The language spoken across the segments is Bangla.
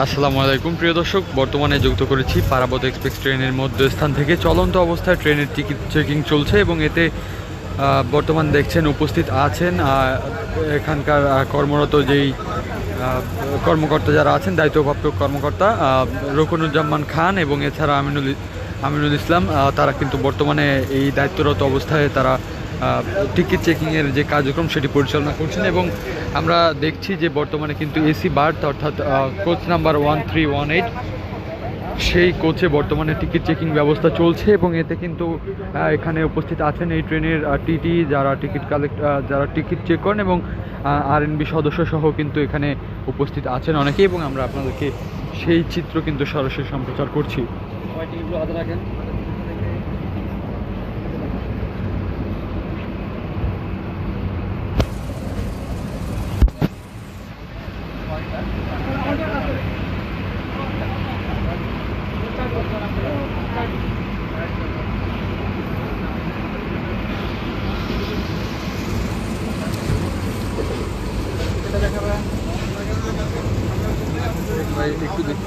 আসসালামু আলাইকুম। প্রিয় দর্শক, বর্তমানে যুক্ত করেছি পারাবত এক্সপ্রেস ট্রেনের মধ্যস্থান থেকে। চলন্ত অবস্থায় ট্রেনের টিকিট চেকিং চলছে এবং এতে বর্তমান দেখছেন উপস্থিত আছেন এখানকার কর্মরত যেই কর্মকর্তা যারা আছেন, দায়িত্বপ্রাপ্ত কর্মকর্তা রকুনুজ্জামান খান এবং এছাড়া আমিনুল আমিনুল ইসলাম তারা কিন্তু বর্তমানে এই দায়িত্বরত অবস্থায় তারা টিকিট চেকিংয়ের যে কার্যক্রম সেটি পরিচালনা করছেন এবং আমরা দেখছি যে বর্তমানে কিন্তু এসি বার্থ অর্থাৎ coach number one three one eight সেই কোচে বর্তমানে টিকিট চেকিং ব্যবস্থা চলছে এবং এতে কিন্তু এখানে উপস্থিত আছেন এই ট্রেনের টিটি যারা টিকিট কালেক্ট যারা টিকিট চেক করেন এবং আর এনবি সদস্য সহ কিন্তু এখানে উপস্থিত আছেন অনেকেই এবং আমরা আপনাদেরকে সেই চিত্র কিন্তু সরাসরি সম্প্রচার করছি। একটু দেখি।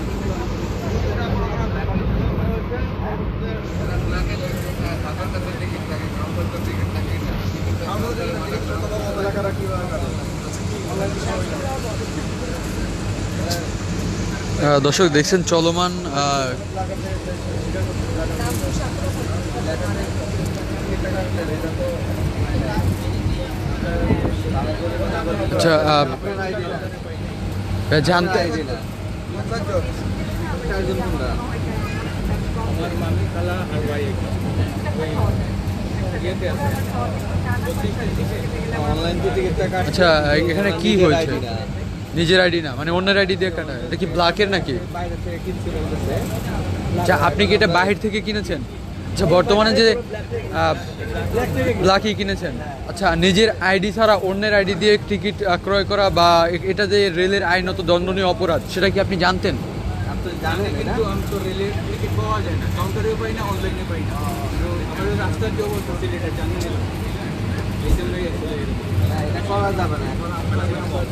দর্শক দেখছেন চলমান আচ্ছা জানতে আচ্ছা এখানে কি হয়েছে? নিজের আইডি না মানে অন্যের আইডি দিয়ে কাটা। এটা কি ব্ল্যাকের নাকি? আচ্ছা আপনি কি এটা বাহির থেকে কিনেছেন? আচ্ছা বর্তমানে যে লাকি কিনেছেন আচ্ছা নিজের আইডি ছাড়া অন্যের আইডি দিয়ে টিকিট ক্রয় করা বা এটা যে রেলের আইনত দণ্ডনীয় অপরাধ সেটা কি আপনি জানতেন? জানেন কিন্তু আমি তো রেলের টিকিট পাওয়া যায় না কাউন্টারেও পাই না অনলাইনে পাই না। রাস্তার যে অবস্থা সিলেটের জানেন এই জন্যই আসলে এরকম। না, এটা করা যাবে না এখন আপনাদের আহ,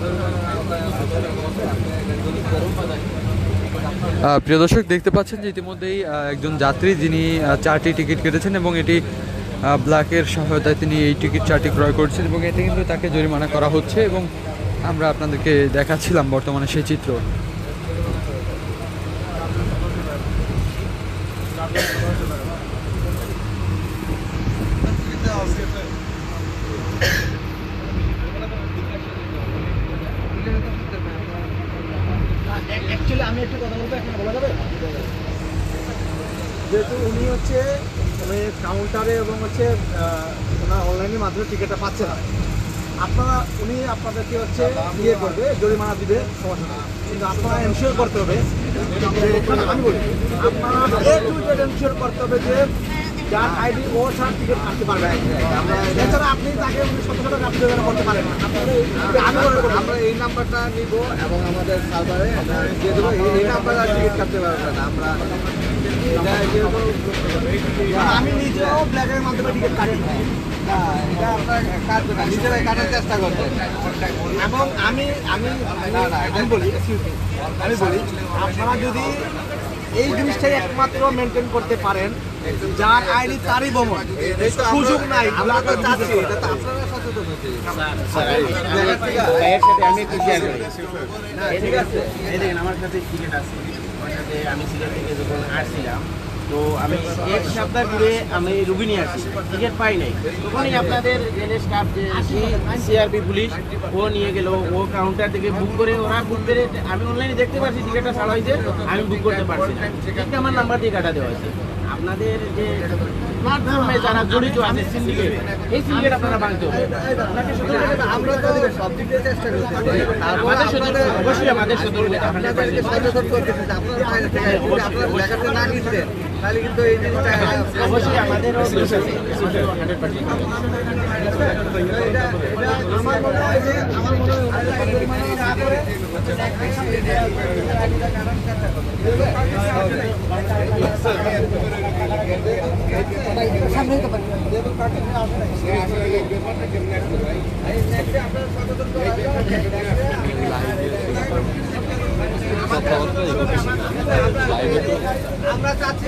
প্রিয় দর্শক, দেখতে পাচ্ছেন যে ইতিমধ্যেই একজন যাত্রী যিনি চারটি টিকিট কেটেছেন এবং এটি ব্ল্যাকের সহায়তায় তিনি এই টিকিট চারটি ক্রয় করছেন এবং এতে কিন্তু তাকে জরিমানা করা হচ্ছে এবং আমরা আপনাদেরকে দেখাচ্ছিলাম বর্তমানে সেই চিত্র অ্যাকচুয়ালি আমি একটু কথা বলব এখন বলা যাবে যেহেতু উনি হচ্ছে মানে কাউন্টারে এবং হচ্ছে ওনার অনলাইনের মাধ্যমে টিকিটটা পাচ্ছে না। আপনারা, উনি আপনাদেরকে হচ্ছে ইয়ে করবে, জরিমানা দিবে সমস্যা নেই কিন্তু আপনারা এনশিওর করতে হবে, আমি বলি, আপনারা করতে হবে যে যার আইডি ও ছাড়া টিকিট কাটতে পারবে। এছাড়া আপনি তাকে শত টাকা আপনি করতে পারেন না। আমরা এই নাম্বারটা নিব এবং আমাদের সার্ভারে দিয়ে দেবো। এই- নাম্বারে টিকিট কাটতে পারবে না। আমরা আমি নিজেও ব্ল্যাকের মাধ্যমে টিকিট কাটি নিজেরাই কাটার চেষ্টা করবেন এবং আমি আমি আমি বলি আমি বলি আপনারা যদি এই জিনিসটাই একমাত্র মেনটেন করতে পারেন যার আইডি তারই ভ্রমণ সুযোগ নাই আমরা তো আপনারা চাচ্ছি সচেতন ঠিক আছে। আমার কাছে টিকিট আছে। ওইটাতে আমি সিলেট থেকে যখন আসছিলাম, তো আমি এক সপ্তাহ ঘুরে আমি রুগী নিয়ে আসি, টিকিট পাই নাই। তখনই আপনাদের রেলের স্টাফ যে সিআরপি পুলিশ, ও নিয়ে গেল, ও কাউন্টার থেকে বুক করে, ওরা বুক করে, আমি অনলাইনে দেখতে পাচ্ছি টিকিটটা ছাড়া হয়েছে, আমি বুক করতে পারছি না। আমার নাম্বার দিয়ে কাটা দেওয়া হয়েছে। আপনাদের যে প্ল্যাটফর্মে যারা জড়িত আছে সিন্ডিকেট এই সিন্ডিকেট আপনারা ভাঙতে হবে। আমরা তো সব দিক দিয়ে চেষ্টা সতর্ক অবশ্যই আমাদের সতর্ক আপনাদেরকে সচেতন করতেছি আপনারা বাইরে থেকে আপনারা না কিনতেন তাহলে কিন্তু এই জিনিসটা অবশ্যই এটা আমার মনে হয় যে আমার মনে হয় ওনারা এই জরিমানা না করে কথাবার্তা এগুলো লাইভে তো আমরা চাচ্ছি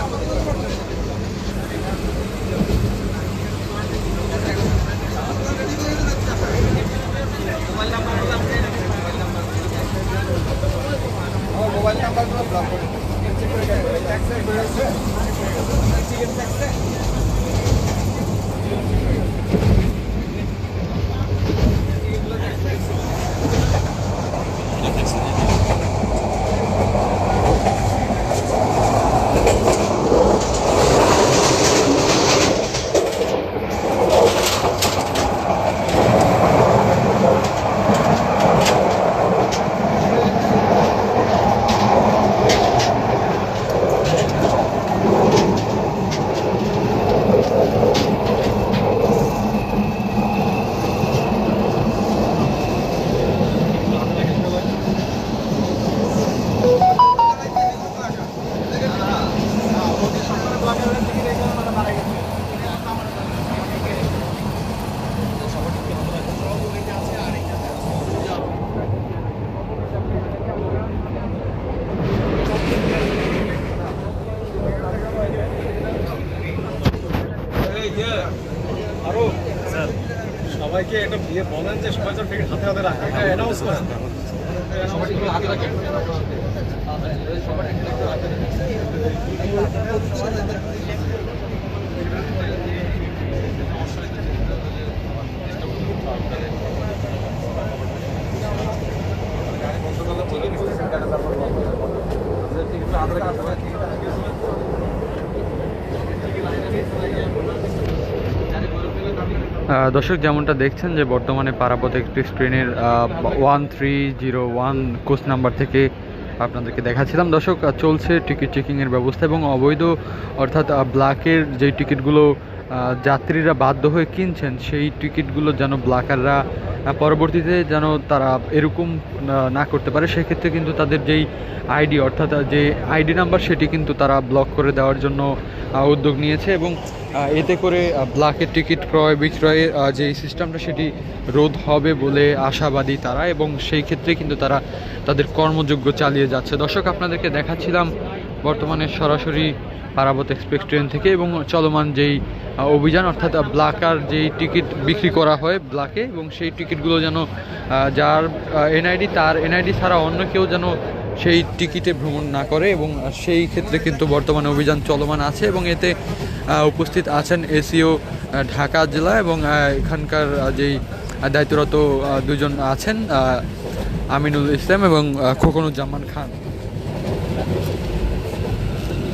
সবাইকে একটা বিয়ে বলেন যে সবাই যেন টিকিট হাতে হাতে রাখে। এটা অ্যানাউন্স করেন। আহ, দর্শক যেমনটা দেখছেন যে বর্তমানে পারাপথ একটি ট্রেনের one three zero one coach number থেকে আপনাদেরকে দেখাচ্ছিলাম। দর্শক চলছে টিকিট চেকিংয়ের ব্যবস্থা এবং অবৈধ অর্থাৎ ব্ল্যাকের যে টিকিটগুলো যাত্রীরা বাধ্য হয়ে কিনছেন সেই টিকিটগুলো যেন ব্ল্যাকাররা আহ, পরবর্তীতে যেন তারা এরকম না করতে পারে সেক্ষেত্রে কিন্তু তাদের যেই আইডি অর্থাৎ যে আইডি নাম্বার সেটি কিন্তু তারা ব্লক করে দেওয়ার জন্য উদ্যোগ নিয়েছে এবং এতে করে আহ, ব্ল্যাকের টিকিট ক্রয় বিক্রয়ের যে সিস্টেমটা সেটি রোধ হবে বলে আশাবাদী তারা এবং সেই ক্ষেত্রে কিন্তু তারা তাদের কর্মযোগ্য চালিয়ে যাচ্ছে। দর্শক আপনাদেরকে দেখাচ্ছিলাম বর্তমানে সরাসরি পারাবত এক্সপ্রেস ট্রেন থেকে এবং চলমান যেই অভিযান, অর্থাৎ ব্ল্যাকার যেই টিকিট বিক্রি করা হয় ব্লাকে, এবং সেই টিকিটগুলো যেন যার এনআইডি, তার এনআইডি ছাড়া অন্য কেউ যেন সেই টিকিটে ভ্রমণ না করে এবং সেই ক্ষেত্রে কিন্তু বর্তমানে অভিযান চলমান আছে এবং এতে উপস্থিত আছেন এসিও ঢাকা জেলা এবং এখানকার যেই দায়িত্বরত দুজন আছেন আমিনুল ইসলাম এবং Khokonuzzaman Khan.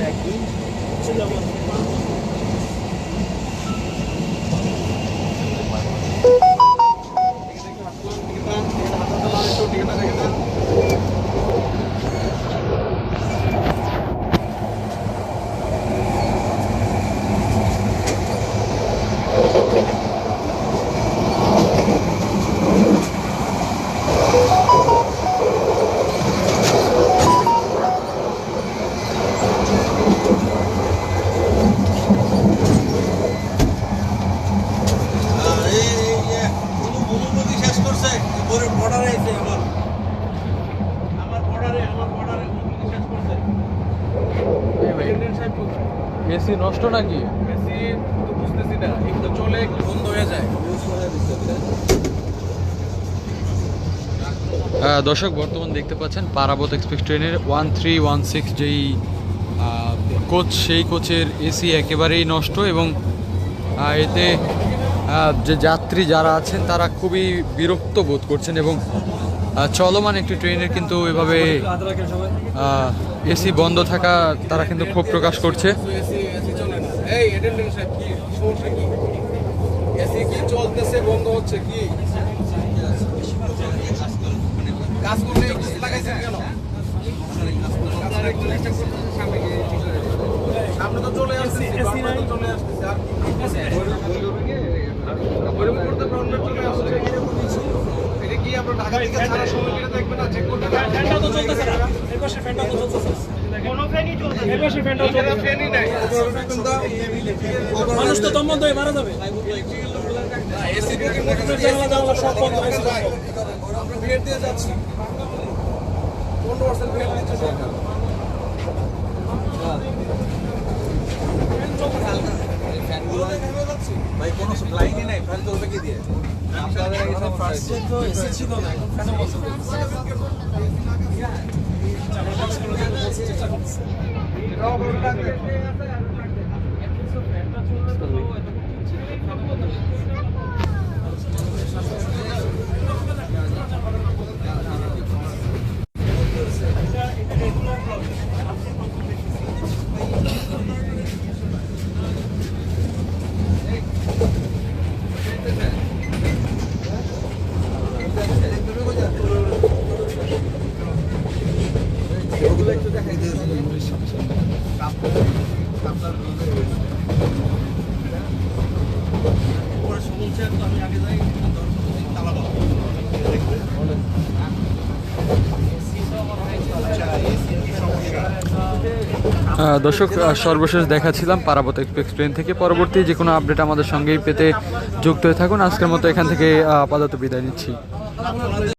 Né, aqui. Deixa eu dar uma. AC নষ্ট নাকি? মেসি তো বুঝতেছি না একটু চলে একটু বন্ধ হয়ে যায়। দর্শক বর্তমান দেখতে পাচ্ছেন পারাবত এক্সপ্রেস ট্রেনের ওয়ান থ্রি ওয়ান সিক্স যেই কোচ সেই কোচের এসি একেবারেই নষ্ট এবং এতে যে যাত্রী যারা আছেন তারা খুবই বিরক্ত বোধ করছেন এবং চলমান একটি ট্রেনের কিন্তু এভাবে এসি বন্ধ থাকা তারা কিন্তু ক্ষোভ প্রকাশ করছে। এসি এসি চলে না এই অ্যাটেন্ডেন্ট আপনার ঢাকা থেকে সারা সময় কেটে দেখবেন না চেক করতে ফ্যানটা তো চলতেছে না। এই পাশে ফ্যানটা তো চলতেছে। কোনো ফ্যানই চলতেছে এই পাশে ফ্যানটা চলতেছে ফ্যানই নাই। মানুষ তো দম বন্ধ হয়ে মারা যাবে। এসি জানলা জানলা সব বন্ধ হয়েছে আমরা ভেট দিয়ে যাচ্ছি। ফার্স্টে তো এসি ছিল না এখন ফ্যানে বসে আহ, দর্শক সর্বশেষ দেখাছিলাম পারাবত এক্সপ্রেস ট্রেন থেকে। পরবর্তী যে কোনো আপডেট আমাদের সঙ্গেই পেতে যুক্ত হয়ে থাকুন। আজকের মতো এখান থেকে আপাতত বিদায় নিচ্ছি।